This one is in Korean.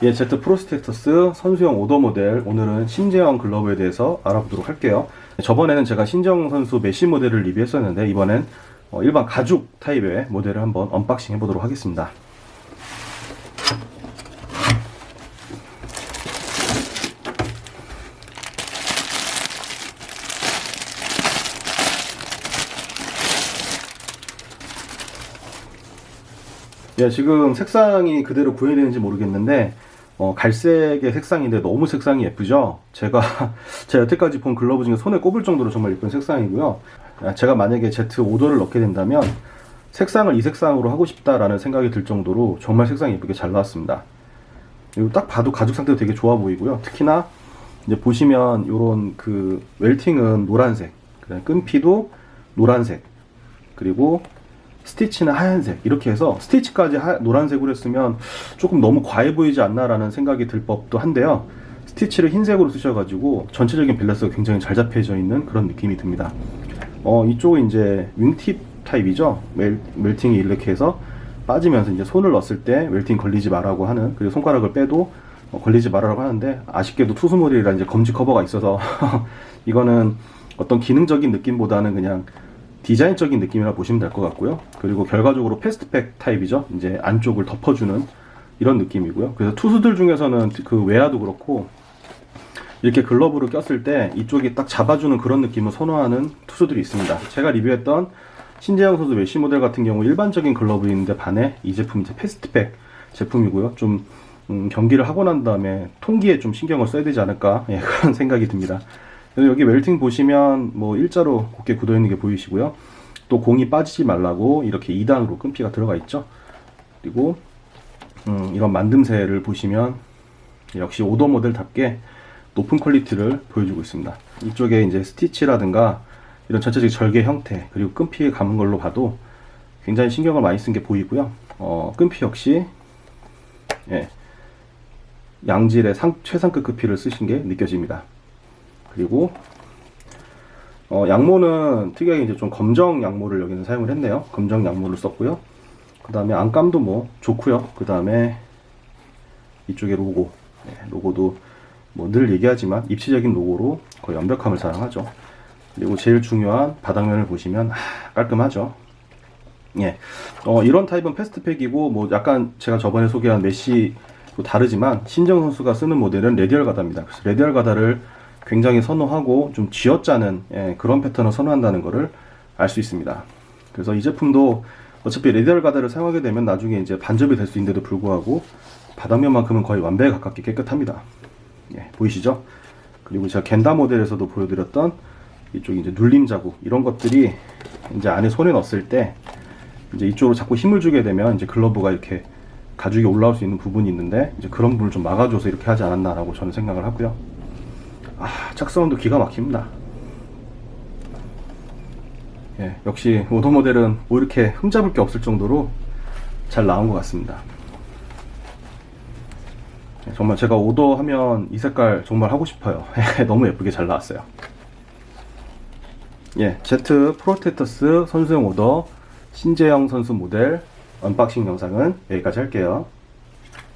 예, 제트 프로스텍터스 선수용 오더 모델 오늘은 신재영 글러브에 대해서 알아보도록 할게요. 저번에는 제가 신재영 선수 메시 모델을 리뷰했었는데 이번엔 어, 일반 가죽 타입의 모델을 한번 언박싱 해보도록 하겠습니다. 예, 지금 색상이 그대로 구현되는지 모르겠는데 어, 갈색의 색상인데 너무 색상이 예쁘죠? 제가 제가 여태까지 본 글러브 중에 손에 꼽을 정도로 정말 예쁜 색상이고요. 아, 제가 만약에 Z 오더를 넣게 된다면 색상을 이 색상으로 하고 싶다라는 생각이 들 정도로 정말 색상이 예쁘게 잘 나왔습니다. 그리고 딱 봐도 가죽 상태도 되게 좋아 보이고요. 특히나 이제 보시면 이런 그 웰팅은 노란색, 끈피도 노란색, 그리고 스티치는 하얀색 이렇게 해서 스티치까지 하- 노란색으로 했으면 조금 너무 과해 보이지 않나라는 생각이 들 법도 한데요. 스티치를 흰색으로 쓰셔가지고 전체적인 밸런스가 굉장히 잘 잡혀져 있는 그런 느낌이 듭니다. 어, 이쪽은 이제 윙팁 타입이죠. 멜, 멜팅이 이렇게 해서 빠지면서 이제 손을 넣었을 때 멜팅 걸리지 말라고 하는 그리고 손가락을 빼도 어, 걸리지 말라고 하는데 아쉽게도 투수모델이라 이제 검지 커버가 있어서 이거는 어떤 기능적인 느낌보다는 그냥 디자인적인 느낌이라 보시면 될 것 같고요. 그리고 결과적으로 패스트백 타입이죠. 이제 안쪽을 덮어주는 이런 느낌이고요. 그래서 투수들 중에서는 그 외야도 그렇고 이렇게 글러브를 꼈을 때 이쪽이 딱 잡아주는 그런 느낌을 선호하는 투수들이 있습니다. 제가 리뷰했던 신재영 선수 메시 모델 같은 경우 일반적인 글러브인데 반해 이 제품 이제 패스트백 제품이고요. 좀 음, 경기를 하고 난 다음에 통기에 좀 신경을 써야 되지 않을까 예, 그런 생각이 듭니다. 그래서 여기 웰팅 보시면 뭐 일자로 곱게 굳어 있는 게 보이시고요. 또 공이 빠지지 말라고 이렇게 2단으로 끈피가 들어가 있죠. 그리고 음, 이런 만듦새를 보시면 역시 오더 모델답게 높은 퀄리티를 보여주고 있습니다. 이쪽에 이제 스티치라든가 이런 전체적인 절개 형태 그리고 끈피에 감은 걸로 봐도 굉장히 신경을 많이 쓴 게 보이고요. 어, 끈피 역시 예, 양질의 상, 최상급 끈피를 쓰신 게 느껴집니다. 그리고 어, 양모는 특이하게 이제 좀 검정 양모를 여기는 사용을 했네요. 검정 양모를 썼고요. 그 다음에 안감도 뭐 좋고요. 그 다음에 이쪽에 로고, 네, 로고도 뭐 늘 얘기하지만 입체적인 로고로 거의 완벽함을 자랑하죠. 그리고 제일 중요한 바닥면을 보시면 아, 깔끔하죠. 예, 어, 이런 타입은 패스트팩이고 뭐 약간 제가 저번에 소개한 메시 또 다르지만 신정 선수가 쓰는 모델은 레디얼 가다입니다. 그래서 레디얼 가다를 굉장히 선호하고 좀 쥐어짜는 예, 그런 패턴을 선호한다는 것을 알 수 있습니다. 그래서 이 제품도 어차피 레디얼 가다를 사용하게 되면 나중에 이제 반접이 될 수 있는데도 불구하고 바닥면만큼은 거의 완벽에 가깝게 깨끗합니다. 예, 보이시죠? 그리고 제가 겐다 모델에서도 보여드렸던 이쪽 이제 눌림 자국 이런 것들이 이제 안에 손에 넣었을 때 이제 이쪽으로 자꾸 힘을 주게 되면 이제 글러브가 이렇게 가죽이 올라올 수 있는 부분이 있는데 이제 그런 부분을 좀 막아줘서 이렇게 하지 않았나라고 저는 생각을 하고요. 아, 착성도 기가 막힙니다. 예, 역시 오더 모델은 뭐 이렇게 흠잡을 게 없을 정도로 잘 나온 것 같습니다. 예, 정말 제가 오더 하면 이 색깔 정말 하고 싶어요. 너무 예쁘게 잘 나왔어요. 예, 제트 프로테터스 선수용 오더 신재영 선수 모델 언박싱 영상은 여기까지 할게요.